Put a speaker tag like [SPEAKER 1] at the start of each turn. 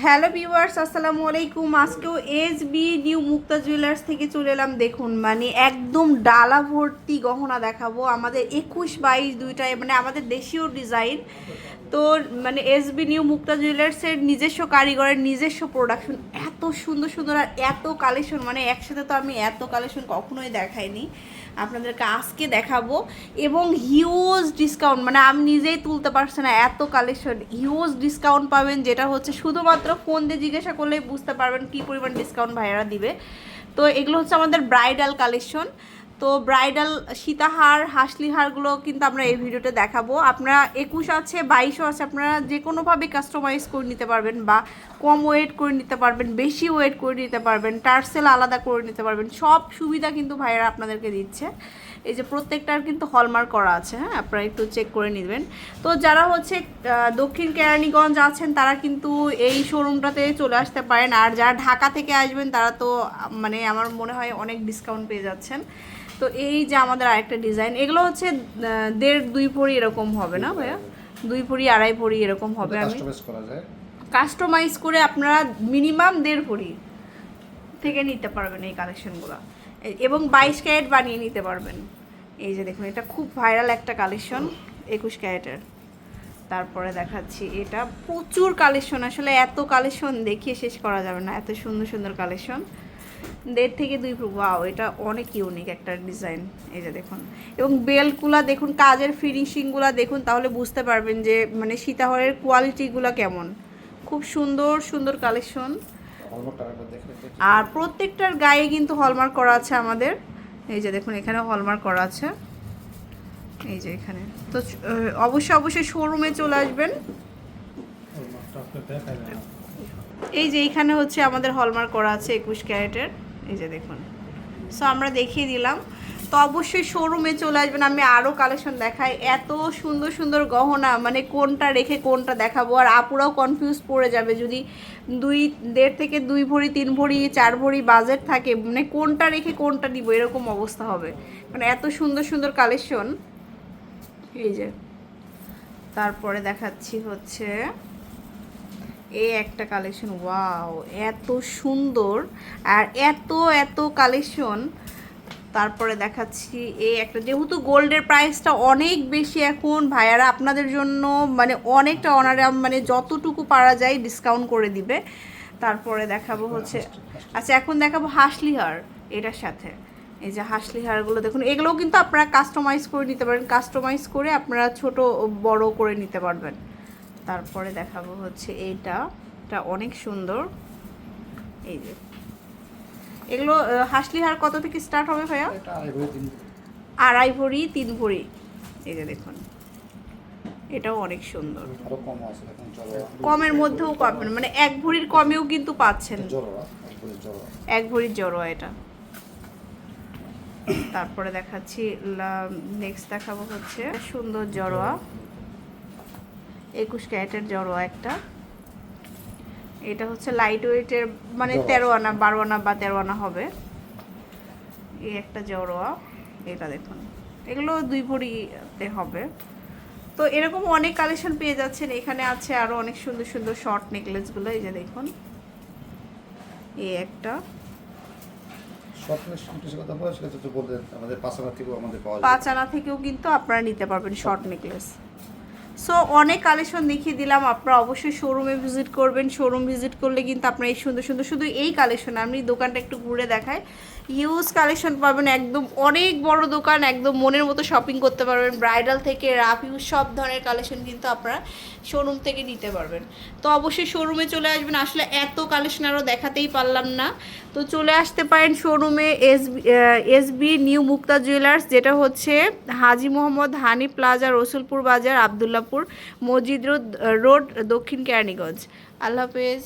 [SPEAKER 1] Hello viewers আসসালামু আলাইকুম। আজকেও S B new Mukta jewellers থেকে চলে এলাম। দেখুন মানে একদম ডালা ভর্তি গহনা দেখাবো। আমাদের একুশ বাইশ দুইটায় মানে আমাদের দেশীয় ডিজাইন তো মানে এস বি নিউ মুক্তা জুয়েলার্সের নিজস্ব কারিগরের নিজস্ব প্রোডাকশন এত সুন্দর সুন্দর আর এত কালেকশন মানে একসাথে তো আমি এত কালেকশন কখনোই দেখাইনি। আপনাদেরকে আজকে দেখাবো। এবং হিউজ ডিসকাউন্ট মানে আমি নিজেই তুলতে পারছি না এত কালেকশন হিউজ ডিসকাউন্ট পাবেন, যেটা হচ্ছে শুধুমাত্র ফোন দিয়ে জিজ্ঞাসা করলেই বুঝতে পারবেন কী পরিমাণ ডিসকাউন্ট ভাইয়ারা দিবে। তো এগুলো হচ্ছে আমাদের ব্রাইডাল কালেকশন তো ব্রাইডাল, সীতাহার হাসলি হারগুলো কিন্তু আমরা এই ভিডিওতে দেখাবো। আপনারা একুশ আছে, বাইশও আছে, আপনারা যে কোনোভাবে কাস্টমাইজ করে নিতে পারবেন বা কম ওয়েট করে নিতে পারবেন, বেশি ওয়েট করে নিতে পারবেন, টার্সেল আলাদা করে নিতে পারবেন, সব সুবিধা কিন্তু ভাইয়েরা আপনাদেরকে দিচ্ছে। এই যে প্রত্যেকটার কিন্তু হলমার্ক করা আছে হ্যাঁ? আপনারা একটু চেক করে নেবেন। তো যারা হচ্ছে দক্ষিণ কেরানীগঞ্জ আছেন, তারা কিন্তু এই শোরুমটাতে চলে আসতে পারেন। আর যারা ঢাকা থেকে আসবেন, তারা তো মানে আমার মনে হয় অনেক ডিসকাউন্ট পেয়ে যাচ্ছেন। তো এই যে আমাদের আরেকটা ডিজাইন এগুলো হচ্ছে দেড় দুই পরি এরকম হবে না ভাইয়া? দুই পরি আড়াই পরি এরকম হবে আমি।
[SPEAKER 2] কাস্টমাইজ করা যায়।
[SPEAKER 1] কাস্টমাইজ করে আপনারা মিনিমাম দেড় পরি থেকে নিতে পারবেন এই কালেকশনগুলো এবং বাইশ ক্যারেট বানিয়ে নিতে পারবেন। এই যে দেখুন এটা খুব ভাইরাল একটা কালেকশন একুশ ক্যারেটের। তারপরে দেখাচ্ছি এটা প্রচুর কালেকশন আসলে এত কালেকশন দেখিয়ে শেষ করা যাবে না এত সুন্দর সুন্দর কালেকশন দেড় থেকে দুই ওয়াও এটা অনেক ইউনিক একটা ডিজাইন এই যে দেখুন। এবং বেল্টগুলা দেখুন কাজের ফিনিশিংগুলো দেখুন তাহলে বুঝতে পারবেন যে মানে সীতাহরের কোয়ালিটিগুলো কেমন। খুব সুন্দর সুন্দর কালেকশন। আর প্রত্যেকটার গায়ে কিন্তু হলমার্ক করা আছে আমাদের। এই যে দেখুন এখানে হলমার্ক করা আছে। এই যে এখানে। তো অবশ্যই অবশ্যই শোরুমে চলে আসবেন। এই যে এইখানে হচ্ছে আমাদের হলমার্ক করা আছে একুশ ক্যারেটের। এই যে দেখুন। সো আমরা দেখিয়ে দিলাম। তো, অবশ্যই শোরুমে চলে আসবেন। আমি আরও কালেকশন দেখাই। এত সুন্দর সুন্দর গহনা। মানে কোনটা রেখে কোনটা দেখাবো? আর আপুরাও কনফিউজ পড়ে যাবে। যদি দুই, দেড় থেকে দুই ভরি, তিন ভরি, চার ভরি বাজেট থাকে মানে কোনটা রেখে কোনটা দিব? এরকম অবস্থা হবে। মানে এত সুন্দর সুন্দর কালেকশন এই যে। তারপরে দেখাচ্ছি হচ্ছে এই একটা কালেকশন ওয়াও এত সুন্দর আর এত এত কালেকশন তারপরে দেখাচ্ছি এই একটা, যেহেতু গোল্ডের প্রাইসটা অনেক বেশি এখন, ভাইয়ারা আপনাদের জন্য মানে অনেকটা অনারে মানে যতটুকু পারা যায় ডিসকাউন্ট করে দিবে। তারপরে দেখাবো হচ্ছে আচ্ছা এখন দেখাবো হাসলিহার, এটার সাথে। এই যে হাসলিহারগুলো দেখুন এগুলোও কিন্তু আপনারা কাস্টমাইজ করে নিতে পারেন। কাস্টমাইজ করে আপনারা ছোট বড় করে নিতে পারবেন। তারপরে দেখাবো হচ্ছে এইটা। এটা অনেক সুন্দর। এই যে। এগুলো হাসলি হার কত থেকে স্টার্ট হবে ভাইয়া?
[SPEAKER 2] আড়াই ভরি তিন
[SPEAKER 1] ভরি। এই যে দেখুন। এটাও অনেক সুন্দর। কমের মধ্যেও পাবেন মানে এক ভরির কমেও কিন্তু পাচ্ছেন। এক ভরির জড়োয়া এটা। তারপরে দেখাচ্ছি নেক্সট দেখাবো হচ্ছে সুন্দর জড়োয়া। একুশ ক্যারেটের জড়োয়া একটা। এটা হচ্ছে লাইট ওয়েটের মানে তেরো আনা বারো আনা বা তেরো আনা হবে। এই একটা জড়োয়া এটা দেখুন। এগুলো দুই ভরিতে হবে। তো এরকম অনেক কালেকশন পেয়ে যাচ্ছেন। এখানে আছে আরও অনেক সুন্দর সুন্দর শর্ট নেকলেসগুলো এই যে দেখুন। এই একটা।
[SPEAKER 2] পাশাপাশি থেকেও
[SPEAKER 1] কিন্তু আপনারা নিতে পারবেন শর্ট নেকলেস সো অনেক কালেকশন দেখিয়ে দিলাম, আপনারা অবশ্যই শোরুমে ভিজিট করবেন। শোরুম ভিজিট করলে কিন্তু আপনারা এই সুন্দর সুন্দর, শুধু এই কালেকশন আমি দোকানটা একটু ঘুরে দেখাই ইউজ কালেকশন পাবেন, একদম অনেক বড় দোকান, একদম মনের মতো শপিং করতে পারবেন। ব্রাইডাল থেকে রাফ ইউজ সব ধরনের কালেকশন কিন্তু আপনারা শোরুম থেকে নিতে পারবেন। তো অবশ্যই শোরুমে চলে আসবেন। আসলে এত কালেকশন আরও দেখাতেই পারলাম না। তো চলে আসতে পারেন শোরুমে S S B new Mukta jewellers যেটা হচ্ছে হাজি মোহাম্মদ হানি প্লাজা, রসুলপুর বাজার, আবদুল্লাপুর মসজিদ রোড, দক্ষিণ কেরানীগঞ্জ। আল্লাহ হাফেজ।